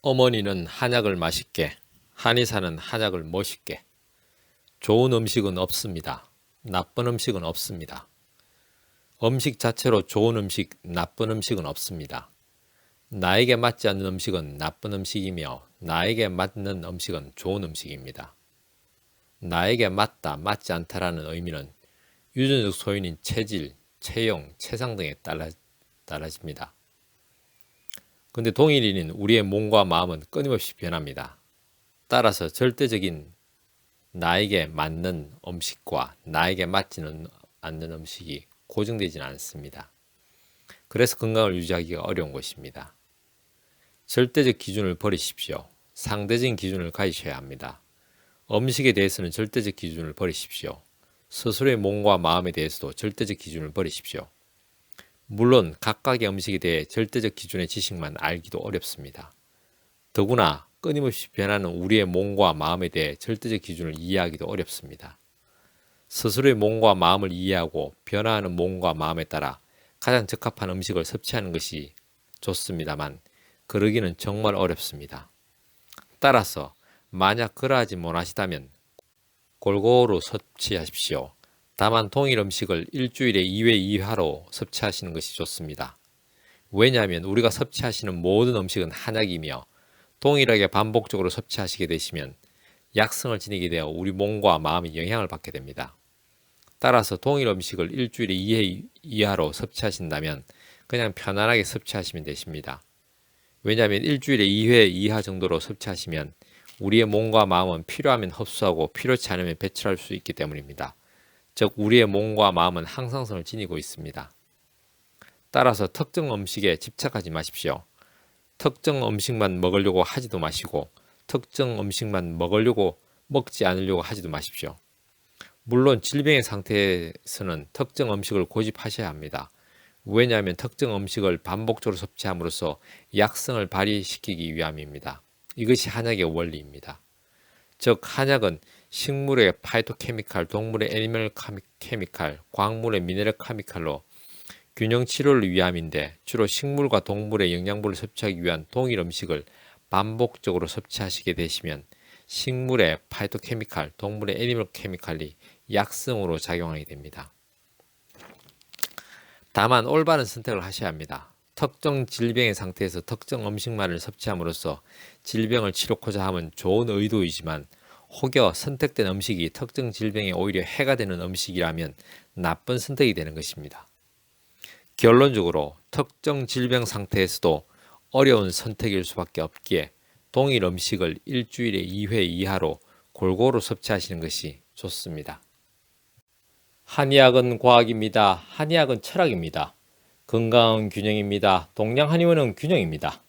어머니는 한약을 맛있게, 한의사는 한약을 멋있게. 좋은 음식은 없습니다. 나쁜 음식은 없습니다. 음식 자체로 좋은 음식, 나쁜 음식은 없습니다. 나에게 맞지 않는 음식은 나쁜 음식이며 나에게 맞는 음식은 좋은 음식입니다. 나에게 맞다, 맞지 않다라는 의미는 유전적 소인인 체질, 체형, 체상 등에 따라, 달라집니다. 근데 동일인인 우리의 몸과 마음은 끊임없이 변합니다. 따라서 절대적인 나에게 맞는 음식과 나에게 맞지는 않는 음식이 고정되지는 않습니다. 그래서 건강을 유지하기가 어려운 것입니다. 절대적 기준을 버리십시오. 상대적인 기준을 가지셔야 합니다. 음식에 대해서는 절대적 기준을 버리십시오. 스스로의 몸과 마음에 대해서도 절대적 기준을 버리십시오. 물론 각각의 음식에 대해 절대적 기준의 지식만 알기도 어렵습니다. 더구나 끊임없이 변하는 우리의 몸과 마음에 대해 절대적 기준을 이해하기도 어렵습니다. 스스로의 몸과 마음을 이해하고 변화하는 몸과 마음에 따라 가장 적합한 음식을 섭취하는 것이 좋습니다만 그러기는 정말 어렵습니다. 따라서 만약 그러하지 못하시다면 골고루 섭취하십시오. 다만 동일 음식을 일주일에 2회 2화로 섭취하시는 것이 좋습니다. 왜냐하면 우리가 섭취하시는 모든 음식은 한약이며 동일하게 반복적으로 섭취하시게 되시면 약성을 지니게 되어 우리 몸과 마음이 영향을 받게 됩니다. 따라서 동일 음식을 일주일에 2회 이하로 섭취하신다면 그냥 편안하게 섭취하시면 되십니다. 왜냐하면 일주일에 2회 이하 정도로 섭취하시면 우리의 몸과 마음은 필요하면 흡수하고 필요치 않으면 배출할 수 있기 때문입니다. 즉 우리의 몸과 마음은 항상성을 지니고 있습니다. 따라서 특정 음식에 집착하지 마십시오. 특정 음식만 먹으려고 하지도 마시고 특정 음식만 먹으려고 먹지 않으려고 하지도 마십시오. 물론 질병의 상태에서는 특정 음식을 고집하셔야 합니다. 왜냐하면 특정 음식을 반복적으로 섭취함으로써 약성을 발휘시키기 위함입니다. 이것이 한약의 원리입니다. 즉 한약은 식물의 파이토케미칼, 동물의 애니멀 케미칼, 광물의 미네랄 케미칼로 균형 치료를 위함인데 주로 식물과 동물의 영양분을 섭취하기 위한 동일 음식을 반복적으로 섭취하시게 되시면 식물의 파이토케미칼, 동물의 애니멀 케미칼이 약성으로 작용하게 됩니다. 다만 올바른 선택을 하셔야 합니다. 특정 질병의 상태에서 특정 음식만을 섭취함으로써 질병을 치료코자 함은 좋은 의도이지만 혹여 선택된 음식이 특정 질병에 오히려 해가 되는 음식이라면 나쁜 선택이 되는 것입니다. 결론적으로 특정 질병 상태에서도 어려운 선택일 수밖에 없기에 동일 음식을 일주일에 2회 이하로 골고루 섭취하시는 것이 좋습니다. 한의학은 과학입니다. 한의학은 철학입니다. 건강은 균형입니다. 동양 한의원은 균형입니다.